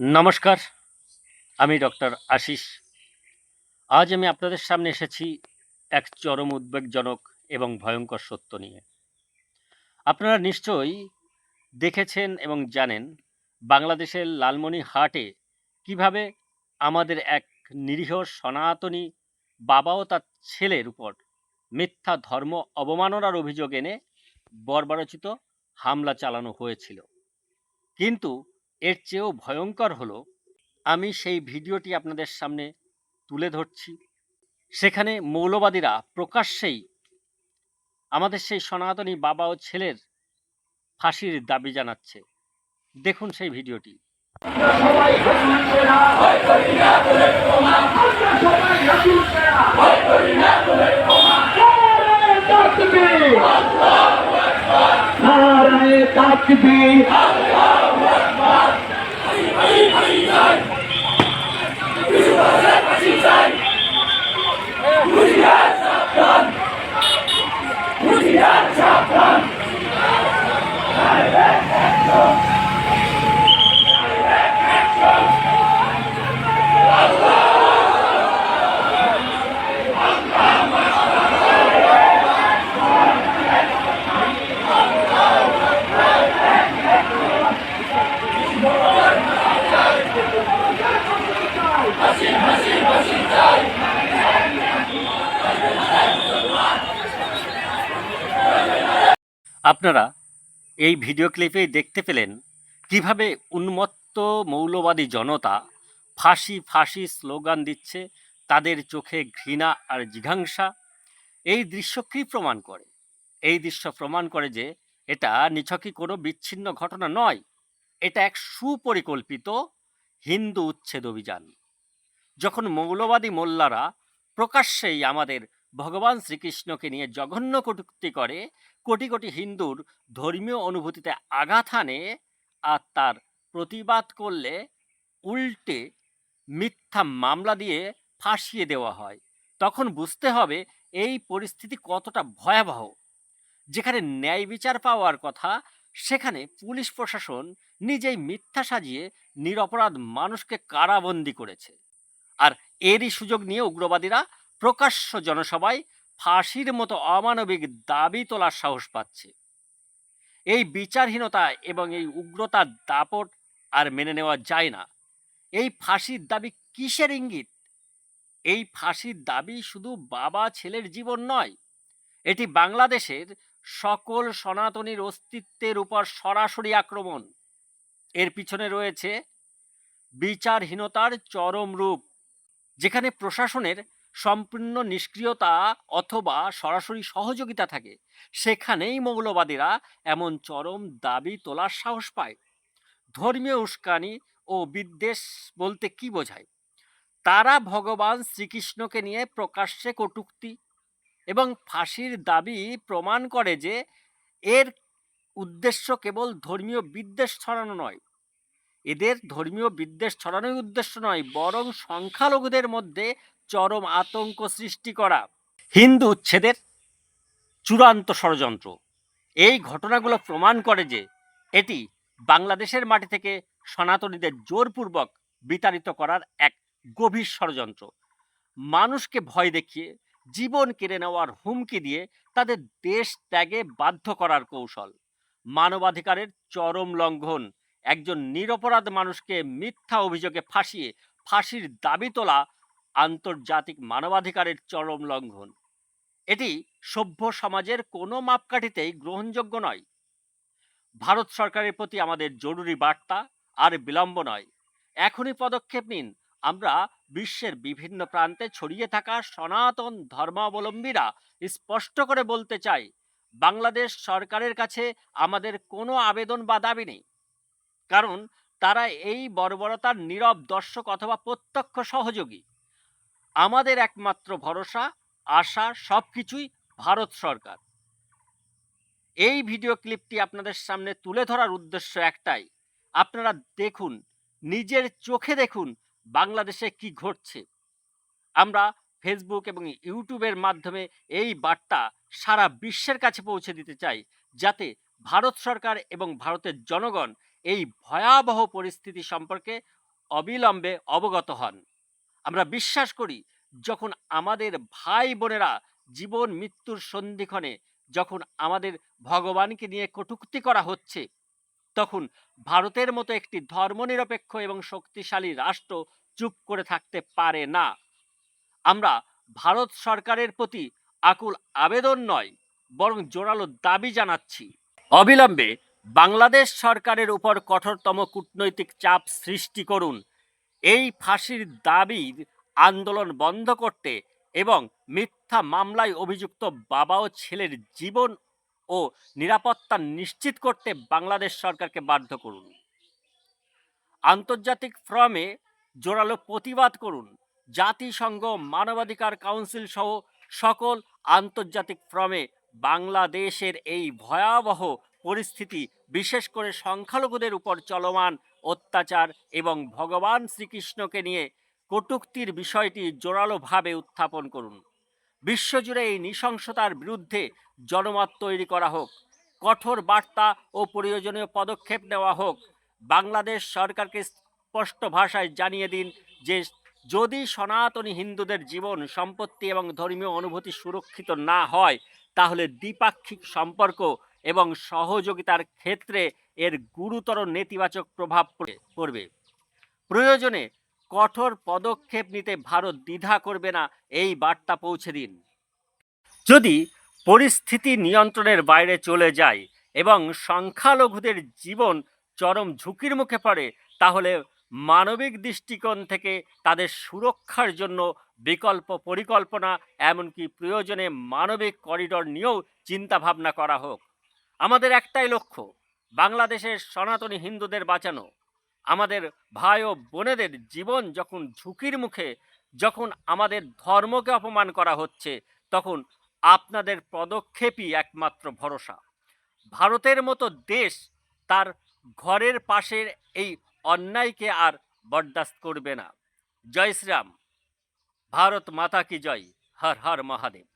নমস্কার, আমি ডক্টর আশিস। আজ আমি আপনাদের সামনে এসেছি এক চরম উদ্বেগজনক এবং ভয়ঙ্কর সত্য নিয়ে। আপনারা নিশ্চয়ই দেখেছেন এবং জানেন বাংলাদেশের লালমনি হাটে কীভাবে আমাদের এক নিরীহ সনাতনী বাবা ও তার ছেলের উপর মিথ্যা ধর্ম অবমাননার অভিযোগ এনে বর্বরচিত হামলা চালানো হয়েছিল। কিন্তু এর চেয়েও ভয়ঙ্কর হলো, আমি সেই ভিডিওটি আপনাদের সামনে তুলে ধরছি। সেখানে মৌলবাদীরা প্রকাশ্যেই আমাদের সেই সনাতনী বাবা ও ছেলের ফাঁসির দাবি জানাচ্ছে। দেখুন সেই ভিডিওটি। তাকবীর। আপনারা এই ভিডিও ক্লিপেই দেখতে পেলেন কীভাবে উন্মত্ত মৌলবাদী জনতা ফাঁসি ফাঁসি স্লোগান দিচ্ছে, তাদের চোখে ঘৃণা আর জিঘাংসা। এই দৃশ্য কী প্রমাণ করে? এই দৃশ্য প্রমাণ করে যে এটা নিছকই কোনো বিচ্ছিন্ন ঘটনা নয়, এটা এক সুপরিকল্পিত হিন্দু উচ্ছেদ অভিযান। যখন মৌলবাদী মোল্লারা প্রকাশ্যেই আমাদের ভগবান শ্রীকৃষ্ণকে নিয়ে জঘন্য কটূক্তি করে কোটি কোটি হিন্দুর ধর্মীয় অনুভূতিতে আঘাত হানে আর তার প্রতিবাদ করলে উল্টে মিথ্যা মামলা দিয়ে ফাঁসিয়ে দেওয়া হয়। তখন বুঝতে হবে এই পরিস্থিতি কতটা ভয়াবহ। যেখানে ন্যায় বিচার পাওয়ার কথা, সেখানে পুলিশ প্রশাসন নিজেই মিথ্যা সাজিয়ে নিরপরাধ মানুষকে কারাবন্দি করেছে। আর এরই সুযোগ নিয়ে উগ্রবাদীরা প্রকাশ্য জনসভায় ফাঁসির মতো অমানবিক দাবি তোলার সাহস পাচ্ছে। এই বিচারহীনতা এবং এই উগ্রতার দাপট আর মেনে নেওয়া যায় না। এই ফাঁসির দাবি কিসের ইঙ্গিত? এই ফাঁসির দাবি শুধু বাবা ছেলের জীবন নয়, এটি বাংলাদেশের সকল সনাতনীর অস্তিত্বের উপর সরাসরি আক্রমণ। এর পিছনে রয়েছে বিচারহীনতার চরম রূপ, যেখানে প্রশাসনের সম্পূর্ণ নিষ্ক্রিয়তা অথবা সরাসরি সহযোগিতা থাকে। সেখানেই মৌলবাদীরা এমন চরম দাবি তোলার সাহস পায়। ধর্মীয় উস্কানি ও বিদ্বেষ বলতে কি বোঝায়? তারা ভগবান শ্রীকৃষ্ণকে নিয়ে প্রকাশ্যে কটূক্তি এবং ফাঁসির দাবি প্রমাণ করে যে এর উদ্দেশ্য কেবল ধর্মীয় বিদ্বেষ ছড়ানো নয়। এদের ধর্মীয় বিদ্বেষ ছড়ানোই উদ্দেশ্য নয়, বরং সংখ্যালঘুদের মধ্যে চরম আতঙ্ক সৃষ্টি করা। হিন্দু উচ্ছেদের চূড়ান্ত ষড়যন্ত্র। এই ঘটনাগুলো প্রমাণ করে যে এটি বাংলাদেশের মাটি থেকে সনাতনীদের জোরপূর্বক বিতাড়িত করার এক গভীর ষড়যন্ত্র। মানুষকে ভয় দেখিয়ে, জীবন কেড়ে নেওয়ার হুমকি দিয়ে তাদের দেশ ত্যাগে বাধ্য করার কৌশল। মানবাধিকারের চরম লঙ্ঘন, একজন নিরপরাধ মানুষকে মিথ্যা অভিযোগে ফাঁসিয়ে, ফাঁসির দাবি তোলা আন্তর্জাতিক মানবাধিকারের চরম লঙ্ঘন। এটি সভ্য সমাজের কোনো মাপকাঠিতেই গ্রহণযোগ্য নয়। ভারত সরকারের প্রতি আমাদের জরুরি বার্তা আর বিলম্ব নয়। এখনই পদক্ষেপ নিন। আমরা বিশ্বের বিভিন্ন প্রান্তে ছড়িয়ে থাকা সনাতন ধর্মাবলম্বীরা স্পষ্ট করে বলতে চাই, বাংলাদেশ সরকারের কাছে আমাদের কোনো আবেদন বা দাবি নেই। কারণ তারা এই বর্বরতার নীরব দর্শক অথবা প্রত্যক্ষ সহযোগী। আমাদের একমাত্র ভরসা, আশা, সবকিছুই ভারত সরকার। এই ভিডিও ক্লিপটি আপনাদের সামনে তুলে ধরার উদ্দেশ্য একটাই। আপনারা দেখুন, নিজের চোখে দেখুন বাংলাদেশে কি ঘটছে। আমরা ফেসবুক এবং ইউটিউবের মাধ্যমে এই বার্তা সারা বিশ্বের কাছে পৌঁছে দিতে চাই, যাতে ভারত সরকার এবং ভারতের জনগণ এই ভয়াবহ পরিস্থিতি সম্পর্কে অবিলম্বে অবগত হন। আমরা বিশ্বাস করি, যখন আমাদের ভাই বোনেরা জীবন মৃত্যুর সন্ধিক্ষণে যখন আমাদের ভগবানকে নিয়ে কটূক্তি করা হচ্ছে, তখন ভারতের মতো একটি ধর্মনিরপেক্ষ এবং শক্তিশালী রাষ্ট্র চুপ করে থাকতে পারে না। আমরা ভারত সরকারের প্রতি আকুল আবেদন নয়, বরং জোরালো দাবি জানাচ্ছি। অবিলম্বে বাংলাদেশ সরকারের উপর কঠোরতম কূটনৈতিক চাপ সৃষ্টি করুন এই ফাঁসির দাবির আন্দোলন বন্ধ করতে এবং মিথ্যা মামলায় অভিযুক্ত বাবা ও ছেলের জীবন ও নিরাপত্তা নিশ্চিত করতে বাংলাদেশ সরকারকে বাধ্য করুন। আন্তর্জাতিক ফ্রমে জোরালো প্রতিবাদ করুন। জাতিসংঘ, মানবাধিকার কাউন্সিল সহ সকল আন্তর্জাতিক ফ্রমে বাংলাদেশের এই ভয়াবহ পরিস্থিতি বিশেষ করে সংখ্যালঘুদের উপর চলমান অত্যাচার এবং ভগবান শ্রীকৃষ্ণকে নিয়ে কটূক্তির বিষয়টি জোরালোভাবে উত্থাপন করুন। বিশ্বজুড়ে এই নৃশংসতার বিরুদ্ধে জনমত তৈরি করা হোক, কঠোর বার্তা ও প্রয়োজনীয় পদক্ষেপ নেওয়া হোক, বাংলাদেশ সরকারকে স্পষ্ট ভাষায় জানিয়ে দিন যে যদি সনাতনী হিন্দুদের জীবন সম্পত্তি এবং ধর্মীয় অনুভূতি সুরক্ষিত না হয়, তাহলে দ্বিপাক্ষিক সম্পর্ক এবং সহযোগিতার ক্ষেত্রে এর গুরুতর নেতিবাচক প্রভাব পড়ে- পড়বে। প্রয়োজনে কঠোর পদক্ষেপ নিতে ভারত দ্বিধা করবে না, এই বার্তা পৌঁছে দিন। যদি পরিস্থিতি নিয়ন্ত্রণের বাইরে চলে যায় এবং সংখ্যালঘুদের জীবন চরম ঝুঁকির মুখে পড়ে, তাহলে মানবিক দৃষ্টিকোণ থেকে তাদের সুরক্ষার জন্য বিকল্প পরিকল্পনা, এমনকি প্রয়োজনে মানবিক করিডর নিয়েও চিন্তাভাবনা করা হোক। আমাদের একটাই লক্ষ্য, বাংলাদেশের সনাতনী হিন্দুদের বাঁচানো। আমাদের ভাই ও বোনেদের জীবন যখন ঝুঁকির মুখে, যখন আমাদের ধর্মকে অপমান করা হচ্ছে, তখন আপনাদের পদক্ষেপই একমাত্র ভরসা। ভারতের মতো দেশ তার ঘরের পাশের এই অন্যায়কে আর বরদাস্ত করবে না। জয় শ্রীরাম। ভারত মাতা কি জয়? হর হর মহাদেব।